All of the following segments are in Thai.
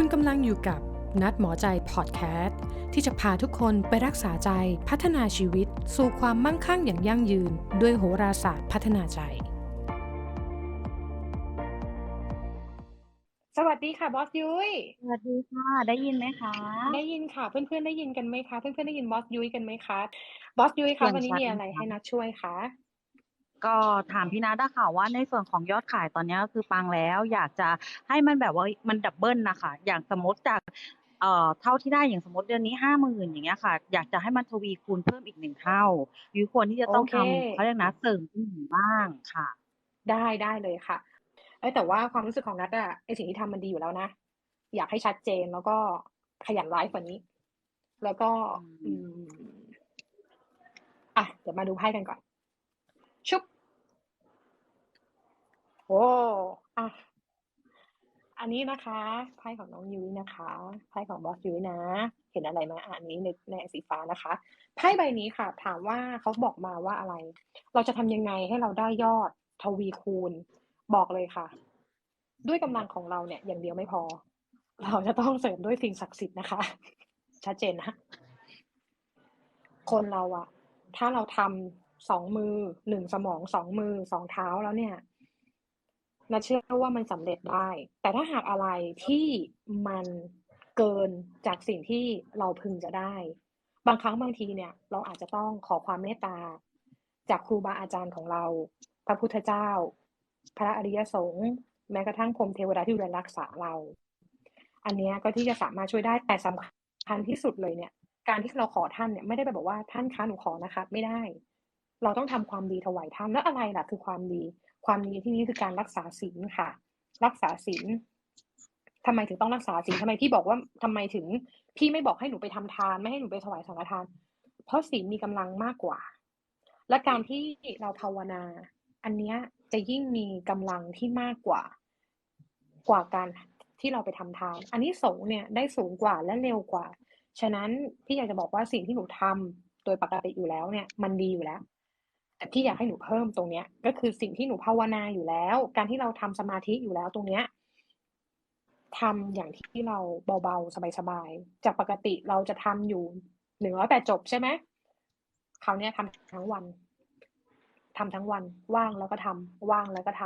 คุณกำลังอยู่กับนัดหมอใจพอดแคสต์ที่จะพาทุกคนไปรักษาใจพัฒนาชีวิต สู่ความมั่งคั่งอย่างยั่งยืน ด้วยโหราศาสตร์พัฒนาใจ สวัสดีค่ะบอสยุ้ยสวัสดีค่ะได้ยินไหมคะ ได้ยินค่ะเพื่อนๆได้ยินกันไหมคะเพื่อนๆได้ยินบอสยุ้ยกันไหมคะบอสยุ้ยคะเสียงวันนี้ชัดมีอะไรนะคะให้นัดช่วยคะ ก็ถามพี่นัทอะค่ะว่าในส่วนของยอดขายตอนนี้ก็คือปังแล้ว อยากจะให้มันแบบว่ามันดับเบิลนะคะอย่างสมมติจากเอ่อเท่าที่ได้อย่างสมมติเดือนนี้ห้าหมื่นอย่างเงี้ยค่ะ อยากจะให้มันทวีคูณเพิ่มอีกหนึ่งเท่ายุ้ยควรที่จะต้องทำเขาเรียกนะเสริมขึ้นหนึ่งบ้างค่ะ ได้ได้เลยค่ะเอ้ยแต่ว่าความรู้สึกของนัดอะไอสิ่งที่ทำมันดีอยู่แล้วนะ อยากให้ชัดเจนแล้วก็ขยันไลฟ์กว่านี้ แล้วก็อือืมมอะเดี๋ยวมาดูไพ่กันก่อนชุบ โอ้อะอันนี้นะคะไพ่ของน้องยุ้ยนะคะไพ่ของบอสยุ้ยนะ เห็นอะไรไหมอะอันนี้ในในสีฟ้านะคะไพ่ใบนี้ค่ะ ถามว่าเขาบอกมาว่าอะไร เราจะทำยังไงให้เราได้ยอดทวีคูณ บอกเลยค่ะ ด้วยกำลังของเราเนี่ย อย่างเดียวไม่พอ เราจะต้องเสริมด้วยสิ่งศักดิ์สิทธิ์นะคะ ชัดเจนนะ คนเราอะถ้าเราทำสองมือหนึ่งสมองสองมือสองเท้าแล้วเนี่ย นาเชื่อว่ามันสำเร็จได้ แต่ถ้าหากอะไรที่มันเกินจากสิ่งที่เราพึงจะได้ บางครั้งบางทีเนี่ย เราอาจจะต้องขอความเมตตา จากครูบาอาจารย์ของเรา พระพุทธเจ้า พระอริยสงฆ์แม้กระทั่งพรมเทวดาที่ดูแลรักษาเรา อันนี้ก็ที่จะสามารถช่วยได้แต่สำคัญที่สุดเลยเนี่ย การที่เราขอท่านเนี่ยไม่ได้ไปบอกว่าท่านคะหนูขอนะคะ ไม่ได้ เราต้องทำความดีถวายท่านแล้วอะไรล่ะคือความดี ความดีที่นี้คือการรักษาศีลค่ะ รักษาศีลทำไมถึงต้องรักษาศีลทำไมพี่บอกว่าทำไมถึงพี่ไม่บอกให้หนูไปทำทาน ไม่ให้หนูไปถวายสังฆทาน เพราะศีลมีกำลังมากกว่า และการที่เราภาวนา อันเนี้ยจะยิ่งมีกำลังที่มากกว่า กว่าการที่เราไปทำทาน อันนี้สงเนี่ยได้สูงกว่าและเร็วกว่า ฉะนั้นพี่อยากจะบอกว่าสิ่งที่หนูทำโดยปกติอยู่แล้วเนี่ย มันดีอยู่แล้ว แต่พี่อยากให้หนูเพิ่มตรงเนี้ย ก็คือสิ่งที่หนูภาวนาอยู่แล้ว การที่เราทำสมาธิอยู่แล้วตรงเนี้ยทำอย่างที่เราเบาๆ สบายๆ จากปกติเราจะทำอยู่หนึ่งร้อยแปดจบใช่ไหมคราวนี้ทำทั้งวันทำทั้งวัน ว่างแล้วก็ทำว่างแล้วก็ท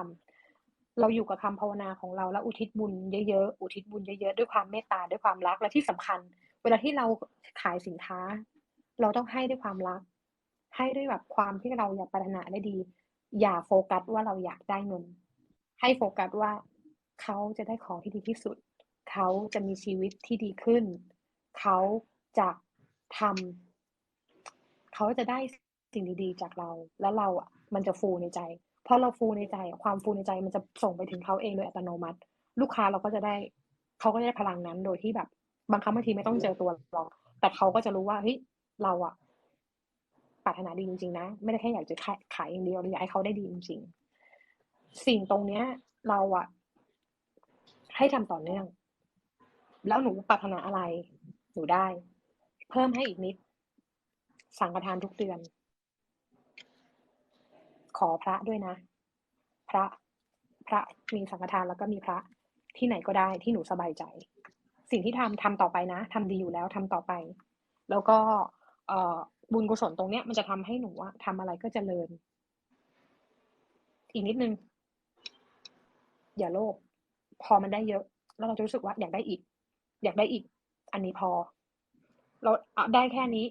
ำเราอยู่กับคำภาวนาของเราแล้วอุทิศบุญเยอะๆอุทิศบุญเยอะๆด้วยความเมตตาด้วยความรักและที่สำคัญ เวลาที่เราขายสินค้า เราต้องให้ด้วยความรัก ให้ด้วยแบบความที่เราอยากปรารถนาได้ดี อย่าโฟกัสว่าเราอยากได้เงิน ให้โฟกัสว่าเขาจะได้ของที่ดีที่สุด เขาจะมีชีวิตที่ดีขึ้น เขาจะทำเขาจะได้สิ่งดีๆ จากเรา แล้วเราอะมันจะฟูในใจ เพอเราฟูในใจ ความฟูในใจมันจะส่งไปถึงเขาเองโดยอัตโนมัติ ลูกค้าเราก็จะได้ เขาก็จะได้พลังนั้นโดยที่แบบ บางครั้งบางทีไม่ต้องเจอตัวเราแต่เขาก็จะรู้ว่าเฮ้ยเราอะ รารถนาดีจริงๆนะ ไม่ได้แค่อยากจะขายขายอย่างเดียวหรืออยากให้เขาได้ดีจริง ๆ สิ่งตรงเนี้ย เราอะให้ทำต่อเนื่อง แล้วหนูปรารถนาอะไร หนูได้ เพิ่มให้อีกนิด สังฆทานทุกเดือน ขอพระด้วยนะ พระ พระมีสังฆทานแล้วก็มีพระที่ไหนก็ได้ที่หนูสบายใจ สิ่งที่ทำทำต่อไปนะทำดีอยู่แล้วทำต่อไป แล้วก็ เอ่อ บุญกุศลตรงเนี้ยมันจะทำให้หนูอะทำอะไรก็เจริญ อีกนิดนึง อย่าโลภพอมันได้เยอะ แล้วเราจะรู้สึกว่าอยากได้อีก อยากได้อีก อันนี้พอ เราเอาได้แค่นี้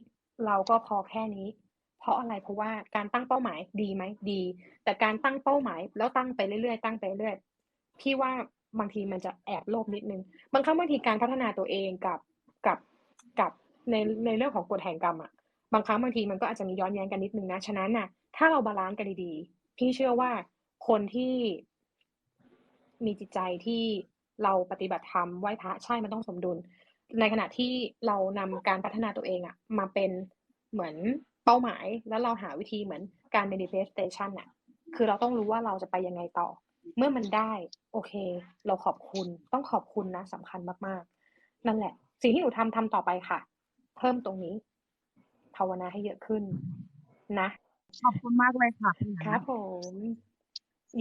เราก็พอแค่นี้ เพราะอะไรเพราะว่าการตั้งเป้าหมายดีไหมดี แต่การตั้งเป้าหมายแล้วตั้งไปเรื่อยๆตั้งไปเรื่อยพี่ว่าบางทีมันจะแอบโลภนิดนึง บางครั้งบางทีการพัฒนาตัวเองกับกับกับในในเรื่องของกฎแห่งกรรมอะ บางครั้งบางทีมันก็อาจจะมีย้อนแย้งกันนิดนึงนะฉะนั้นน่ะ ถ้าเราบาลานซ์กันดีๆ พี่เชื่อว่าคนที่มีจิตใจที่เราปฏิบัติธรรมไหว้พระใช่มันต้องสมดุล ในขณะที่เรานำการพัฒนาตัวเองอะมาเป็นเหมือนเป้าหมายแล้วเราหาวิธีเหมือนการ manifestation อะคือเราต้องรู้ว่าเราจะไปยังไงต่อ เมื่อมันได้ โอเค เราขอบคุณต้องขอบคุณนะสำคัญมากๆ นั่นแหละ สิ่งที่หนูทำทำต่อไปค่ะ เพิ่มตรงนี้ ภาวนาให้เยอะขึ้นนะ ขอบคุณมากเลยค่ะพี่คนัรับทผม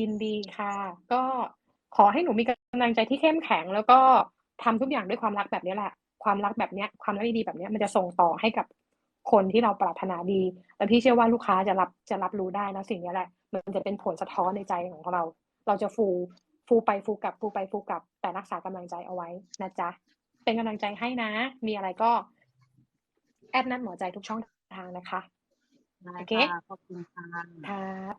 ยินดีค่ะ ก็ขอให้หนูมีกำลังใจที่เข้มแข็ง แล้วก็ทำทุกอย่างด้วยความรักแบบนี้แหละ ความรักแบบเนี้ย ความรักดีๆแบบเนี้ยมันจะส่งต่อให้กับคนที่เราปรารถนาดี และพี่เชื่อว่าลูกค้าจะรับจะรับรู้ได้นะสิ่งนี้แหละ มันจะเป็นผลสะท้อนในใจของเรา เราจะฟูฟูไปฟูกลับฟูไปฟูกลับแต่รักษากำลังใจเอาไว้นะจ๊ะเป็นกำลังใจให้นะ มีอะไรก็ แอดนัดหมอใจทุกช่องทางนะคะได้โอเคค่ะขอบคุณค่ะครับ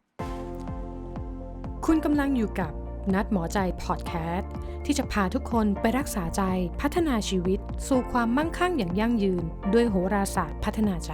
คุณกำลังอยู่กับนัดหมอใจพอดแคสต์ที่จะพาทุกคนไปรักษาใจพัฒนาชีวิต สู่ความมั่งคั่งอย่างยั่งยืน ด้วยโหราศาสตร์พัฒนาใจ